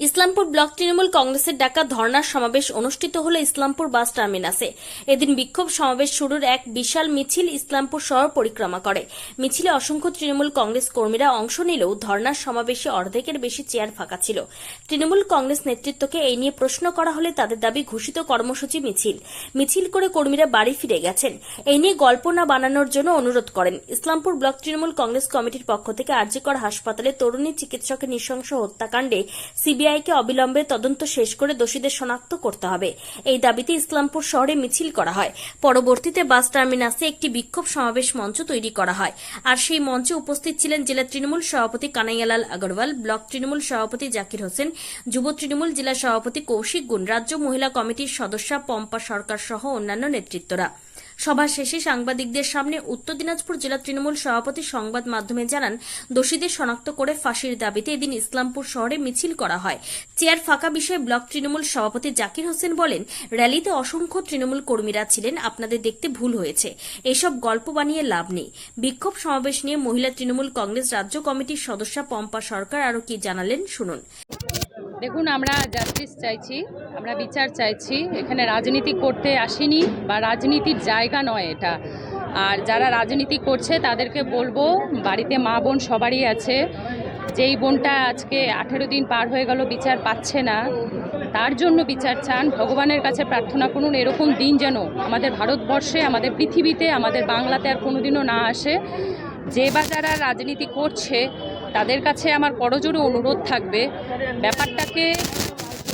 Islampur block Trinamool কংগ্রেসের ডাকা ধর্নার সমাবেশ অনুষ্ঠিত হল ইসলামপুর বাস টার্মিনাসে। এদিন বিক্ষোভ সমাবেশ শুরুর এক বিশাল মিছিল ইসলামপুর শহর পরিক্রমা করে। মিছিলে অসংখ্য তৃণমূল কংগ্রেস কর্মীরা অংশ নিলেও ধর্নার সমাবেশে অর্ধেকের বেশি চেয়ার ফাঁকা ছিল। তৃণমূল কংগ্রেস নেতৃত্বকে এই নিয়ে প্রশ্ন করা হলে তাদের দাবি ঘোষিত কর্মসূচি মিছিল। মিছিল করে কর্মীরা বাড়ি ফিরে গেছেন। এই নিয়ে গল্প না বানানোর জন্য অনুরোধ করেন। ইসলামপুর ব্লক তৃণমূল কংগ্রেস কমিটির পক্ষ থেকে আরজিকর হাসপাতালে তরুণী চিকিৎসকের নৃশংস হত্যাকাণ্ডে সিবিআইকে অবিলম্বে তদন্ত শেষ করে দোষীদের শনাক্ত করতে হবে। এই দাবিতে ইসলামপুর শহরে মিছিল করা হয়। পরবর্তীতে বাস টার্মিনাসে একটি বিক্ষোভ সমাবেশ মঞ্চ তৈরি করা হয়। আর সেই মঞ্চে উপস্থিত ছিলেন জেলা তৃণমূল সভাপতি কানাইয়ালাল আগরওয়াল, ব্লক তৃণমূল সভাপতি জাকির হোসেন, যুব তৃণমূল জেলা সভাপতি কৌশিক গুণ, রাজ্য মহিলা কমিটির সদস্যা পম্পা সরকার সহ অন্যান্য নেতৃত্বরা। সভা শেষে সাংবাদিকদের সামনে উত্তর দিনাজপুর জেলা তৃণমূল সভাপতি সংবাদ মাধ্যমে জানান, দোষীদের শনাক্ত করে ফাঁসির দাবিতে এদিন ইসলামপুর শহরে মিছিল করা হয়। চেয়ার ফাঁকা বিষয়ে ব্লক তৃণমূল সভাপতি জাকির হোসেন বলেন, র্যালিতে অসংখ্য তৃণমূল কর্মীরা ছিলেন, আপনাদের দেখতে ভুল হয়েছে। এসব গল্প বানিয়ে লাভ নেই। বিক্ষোভ সমাবেশ নিয়ে মহিলা তৃণমূল কংগ্রেস রাজ্য কমিটির সদস্যা পম্পা সরকার আরও কি জানালেন, শুনুন। দেখুন, আমরা জাস্টিস চাইছি, আমরা বিচার চাইছি। এখানে রাজনীতি করতে আসিনি বা রাজনীতির জায়গা নয় এটা। আর যারা রাজনীতি করছে, তাদেরকে বলব, বাড়িতে মা বোন সবারই আছে। যেই বোনটা আজকে আঠেরো দিন পার হয়ে গেল, বিচার পাচ্ছে না, তার জন্য বিচার চান। ভগবানের কাছে প্রার্থনা করুন, এরকম দিন যেন আমাদের ভারতবর্ষে, আমাদের পৃথিবীতে, আমাদের বাংলাতে আর কোনোদিনও না আসে। যে বা যারা রাজনীতি করছে তাদের কাছে আমার করজোরে অনুরোধ থাকবে ব্যাপারটাকে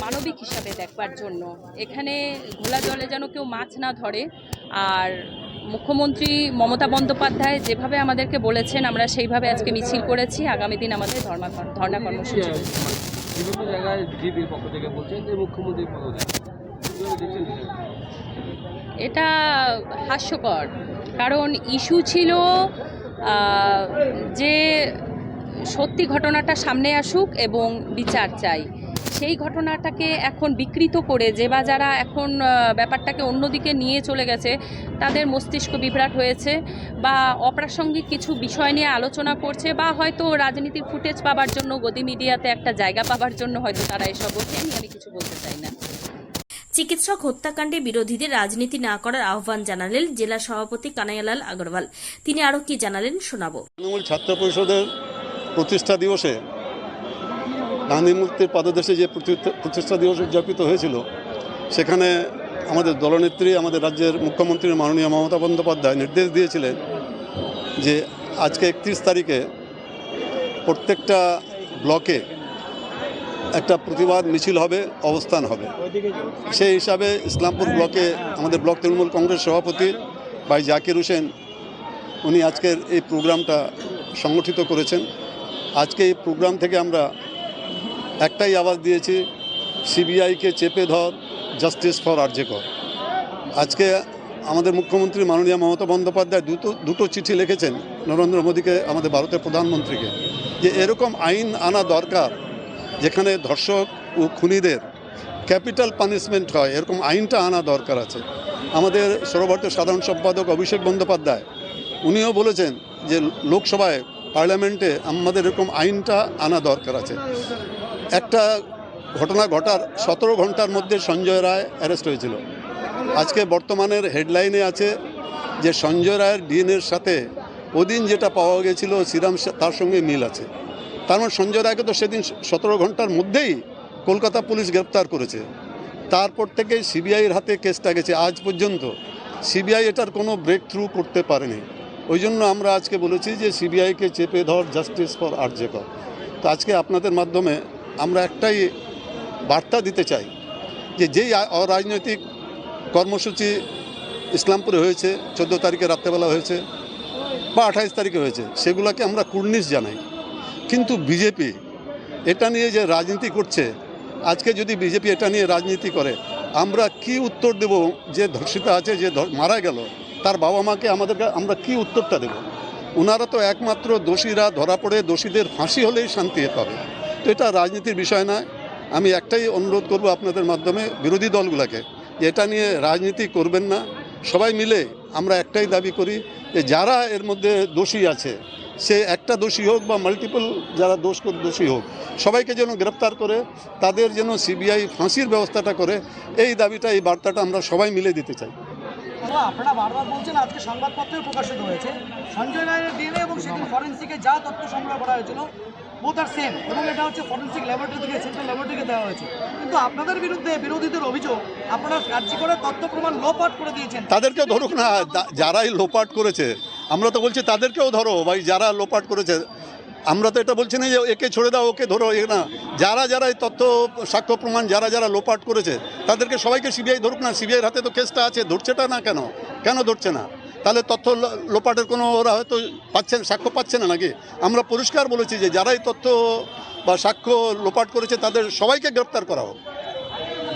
মানবিক হিসাবে দেখবার জন্য। এখানে ঘোলা জলে যেন কেউ মাছ না ধরে আর মুখ্যমন্ত্রী মমতা বন্দ্যোপাধ্যায় যেভাবে আমাদেরকে বলেছেন আমরা সেইভাবে আজকে মিছিল করেছি আগামী দিন আমাদের ধর্মা ধর্ণা কর্মসূচি। বিভিন্ন জায়গায় বিজেপির পক্ষ থেকে বলছেন যে মুখ্যমন্ত্রীর পদত্যাগ। কীভাবে দেখছেন বিষয়টা? এটা হাস্যকর কারণ ইস্যু ছিল যে সত্যি ঘটনাটা সামনে আসুক এবং বিচার চাই। সেই ঘটনাটাকে এখন বিকৃত করে যে বা যারা এখন ব্যাপারটাকে অন্যদিকে নিয়ে চলে গেছে তাদের মস্তিষ্ক বিভ্রাট হয়েছে বা অপ্রাসঙ্গিক কিছু বিষয় নিয়ে আলোচনা করছে বা হয়তো রাজনীতির ফুটেজ পাবার জন্য গদি মিডিয়াতে একটা জায়গা পাবার জন্য হয়তো তারা এসব বলছে আমি আমি কিছু বলতে চাই না। চিকিৎসক হত্যাকাণ্ডে বিরোধীদের রাজনীতি না করার আহ্বান জানালেন জেলা সভাপতি কানাইয়ালাল আগরওয়াল। তিনি আরও কি জানালেন শোনাবো। তৃণমূল ছাত্র পরিষদের প্রতিষ্ঠা দিবসে গান্ধী মূর্তির পাদদেশে যে প্রতিষ্ঠা দিবস উদযাপিত হয়েছিল, সেখানে আমাদের দলনেত্রী, আমাদের রাজ্যের মুখ্যমন্ত্রী মাননীয় মমতা বন্দ্যোপাধ্যায় নির্দেশ দিয়েছিলেন যে আজকে একত্রিশ তারিখে প্রত্যেকটা ব্লকে একটা প্রতিবাদ মিছিল হবে, অবস্থান হবে। সেই হিসাবে ইসলামপুর ব্লকে আমাদের ব্লক তৃণমূল কংগ্রেস সভাপতি ভাই জাকির হোসেন, উনি আজকের এই প্রোগ্রামটা সংগঠিত করেছেন। আজকে এই প্রোগ্রাম থেকে আমরা একটাই আওয়াজ দিয়েছি সিবিআইকে চেপে ধর জাস্টিস ফর আরজেকর আজকে আমাদের মুখ্যমন্ত্রী মাননীয় মমতা বন্দ্যোপাধ্যায় দুটো দুটো চিঠি লিখেছেন নরেন্দ্র মোদীকে, আমাদের ভারতের প্রধানমন্ত্রীকে, যে এরকম আইন আনা দরকার, যেখানে ধর্ষক ও খুনিদের ক্যাপিটাল পানিশমেন্ট হয়, এরকম আইনটা আনা দরকার আছে। আমাদের সর্বভারতীয় সাধারণ সম্পাদক অভিষেক বন্দ্যোপাধ্যায়, উনিও বলেছেন যে লোকসভায় পার্লামেন্টে আমাদের এরকম আইনটা আনা দরকার আছে। একটা ঘটনা ঘটার সতেরো ঘণ্টার মধ্যে সঞ্জয় রায় অ্যারেস্ট হয়েছিল। আজকে বর্তমানের হেডলাইনে আছে যে সঞ্জয় রায়ের ডিএনএর সাথে ওদিন যেটা পাওয়া গেছিল শ্রীরাম তার সঙ্গে মিল আছে। তার মানে সঞ্জয় রায়কে তো সেদিন সতেরো ঘণ্টার মধ্যেই কলকাতা পুলিশ গ্রেপ্তার করেছে। তারপর থেকে সিবিআইয়ের হাতে কেসটা গেছে। আজ পর্যন্ত সিবিআই এটার কোনো ব্রেক থ্রু করতে পারেনি। ওই জন্য আমরা আজকে বলেছি যে সিবিআইকে চেপে ধর জাস্টিস ফর আরজেকর তো আজকে আপনাদের মাধ্যমে আমরা একটাই বার্তা দিতে চাই যে যেই অরাজনৈতিক কর্মসূচি ইসলামপুরে হয়েছে, চোদ্দ তারিখে রাত্রেবেলা হয়েছে বা আঠাইশ তারিখে হয়েছে, সেগুলোকে আমরা কুর্নিশ জানাই। কিন্তু বিজেপি এটা নিয়ে যে রাজনীতি করছে, আজকে যদি বিজেপি এটা নিয়ে রাজনীতি করে, আমরা কি উত্তর দেব যে ধর্ষিতা আছে, যে মারা গেল? তার বাবা মাকে আমাদেরকে, আমরা কি উত্তরটা দেব? ওনারা তো একমাত্র দোষীরা, ধরা পড়ে দোষীদের ফাঁসি হলেই শান্তি পাবে তো এটা রাজনীতির বিষয় নয়। আমি একটাই অনুরোধ করব আপনাদের মাধ্যমে, বিরোধী দলগুলোকে এটা নিয়ে রাজনীতি করবেন না। সবাই মিলে আমরা একটাই দাবি করি যে যারা এর মধ্যে দোষী আছে, সে একটা দোষী হোক বা মাল্টিপল যারা দোষ দোষী হোক, সবাইকে যেন গ্রেপ্তার করে, তাদের যেন সিবিআই ফাঁসির ব্যবস্থাটা করে, এই দাবিটা, এই বার্তাটা আমরা সবাই মিলে দিতে চাই। আপনারা বারবার বলছেন, আজকে সংবাদপত্রে প্রকাশিত হয়েছে। সঞ্জয় রায়ের ডিএনএ এবং সেদিন ফরেন্সিকে যা তথ্য সংগ্রহ করা হয়েছিল বোথ আর সেম এবং এটা হচ্ছে ফরেন্সিক ল্যাবরেটরি থেকে সেন্ট্রাল ল্যাবরেটরিকে দেওয়া হয়েছে। কিন্তু আপনাদের বিরুদ্ধে বিরোধীদের অভিযোগ, আপনারা কার্য করে তথ্য প্রমাণ লোপাট করে দিয়েছেন। তাদেরকেও ধরুক না যারাই লোপাট করেছে, আমরা তো বলছি তাদেরকেও ধরো, ভাই, যারা লোপাট করেছে আমরা তো এটা বলছি না যে একে ছেড়ে দাও, ওকে ধরো, এ না। যারা যারা এই তথ্য, সাক্ষ্য, প্রমাণ যারা যারা লোপাট করেছে, তাদেরকে সবাইকে সিবিআই ধরুক না, সিবিআইয়ের হাতে তো কেসটা আছে, ধরছেটা না কেন? কেন ধরছে না? তাহলে তথ্য লোপাটের কোনো ওরা হয়তো পাচ্ছে, সাক্ষ্য পাচ্ছে না নাকি? আমরা পরিষ্কার বলেছি যে যারাই তথ্য বা সাক্ষ্য লোপাট করেছে, তাদের সবাইকে গ্রেপ্তার করা হোক।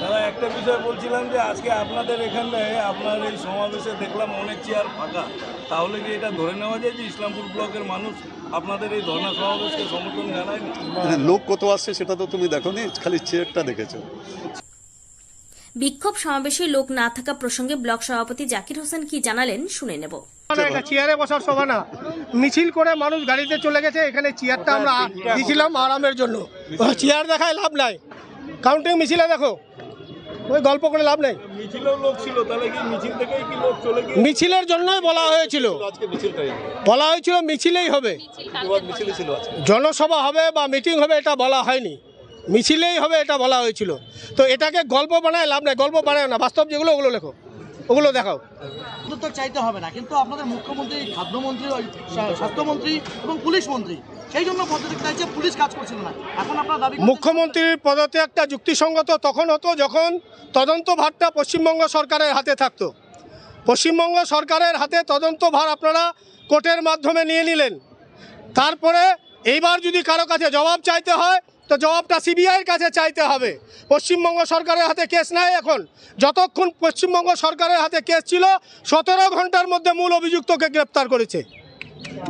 দাদা, একটা বিষয় বলছিলাম যে আজকে আপনাদের এখানে আপনার এই সমাবেশে দেখলাম অনেক চেয়ার ফাঁকা। তাহলে কি এটা ধরে নেওয়া যায় যে ইসলামপুর ব্লকের মানুষ আপনাদের এই ধর্ণা সমাবেশকে সমর্থন জানায়নি? মানে লোক কত আসছে সেটা তো তুমি দেখো নি খালি চেয়ারটা দেখেছ। বিক্ষোভ সমাবেশে লোক না থাকা প্রসঙ্গে ব্লক সভাপতি জাকির হোসেন কি জানালেন শুনে নেব। এটা চেয়ারে বসার শোভা না। মিছিল করে মানুষ গাড়িতে চলে গেছে এখানে চেয়ারটা আমরা দিয়েছিলাম আরামের জন্য। চেয়ার দেখায় লাভ নাই। কাউন্টিং মিছিলে দেখো। ওই গল্প করে লাভ নেই। লোক ছিল তাহলে কি মিছিল থেকেই কি লোক চলে গিয়ে মিছিলের জন্যই বলা হয়েছিল। বলা হয়েছিল মিছিলেই হবে। জনসভা হবে বা মিটিং হবে এটা বলা হয়নি। মিছিলেই হবে এটা বলা হয়েছিল। তো এটাকে গল্প বানায় লাভ নেই। গল্প বানায় না। বাস্তব যেগুলো ওগুলো লেখো। ওগুলো দেখাও। তো চাইতে হবে না কিন্তু আপনাদের মুখ্যমন্ত্রী খাদ্যমন্ত্রী স্বাস্থ্যমন্ত্রী এবং পুলিশ মন্ত্রী সেই জন্য পদত্যাগ চাইছে পুলিশ কাজ করছিল না। এখন আপনারা দাবি মুখ্যমন্ত্রীর পদত্যাগটা যুক্তিসঙ্গত তখন হতো যখন তদন্ত ভারটা পশ্চিমবঙ্গ সরকারের হাতে থাকতো। পশ্চিমবঙ্গ সরকারের হাতে তদন্ত ভার আপনারা কোর্টের মাধ্যমে নিয়ে নিলেন। তারপরে এইবার যদি কারও কাছে জবাব চাইতে হয় তো জবাবটা সিবিআইয়ের কাছে চাইতে হবে। পশ্চিমবঙ্গ সরকারের হাতে কেস নাই এখন। যতক্ষণ পশ্চিমবঙ্গ সরকারের হাতে কেস ছিল সতেরো ঘণ্টার মধ্যে মূল অভিযুক্তকে গ্রেপ্তার করেছে।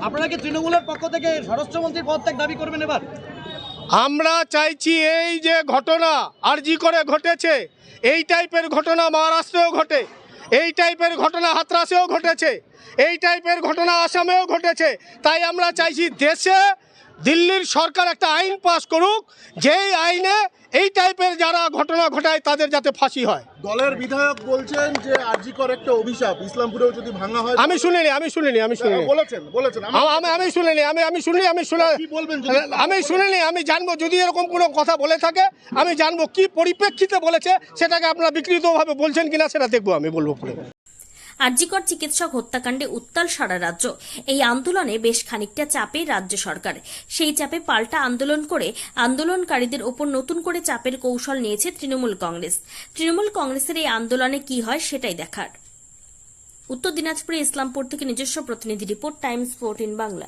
আপনারা কি তৃণমূলের পক্ষ থেকে স্বরাষ্ট্রমন্ত্রীর পদত্যাগ দাবি করবেন এবার? আমরা চাইছি এই যে ঘটনা আরজি করে ঘটেছে এই টাইপের ঘটনা মহারাষ্ট্রেও ঘটে এই টাইপের ঘটনা হাতরাসেও ঘটেছে এই টাইপের ঘটনা আসামেও ঘটেছে। তাই আমরা চাইছি দেশে দিল্লির সরকার একটা আইন পাস করুক যেই আইনে এই টাইপের যারা ঘটনা ঘটায় তাদের যাতে ফাঁসি হয়। দলের বিধায়ক বলছেন যে আরজিকর একটা অভিশাপ ইসলামপুরেও যদি ভাঙা হয় আমি শুনিনি আমি শুনিনি আমি শুনিনি। বলেছেন বলেছেন। আমি- আমি শুনিনি আমি আমি শুনিনি আমি শুনে কি বলবেন আমি শুনিনি আমি জানব যদি এরকম কোনো কথা বলে থাকে আমি জানব কি পরিপ্রেক্ষিতে বলেছে সেটাকে আপনারা বিকৃতভাবে বলছেন কিনা সেটা দেখব আমি বলব পরে আরজিকর চিকিৎসক হত্যাকাণ্ডে উত্তাল সারা রাজ্য। এই আন্দোলনে বেশ খানিকটা চাপে রাজ্য সরকার। সেই চাপে পাল্টা আন্দোলন করে আন্দোলনকারীদের ওপর নতুন করে চাপের কৌশল নিয়েছে তৃণমূল কংগ্রেস। তৃণমূল কংগ্রেসের এই আন্দোলনে কি হয় সেটাই দেখার। উত্তর দিনাজপুরে ইসলামপুর থেকে নিজস্ব প্রতিনিধি রিপোর্ট, টাইমস ইন বাংলা।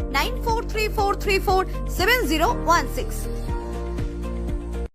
9434347016.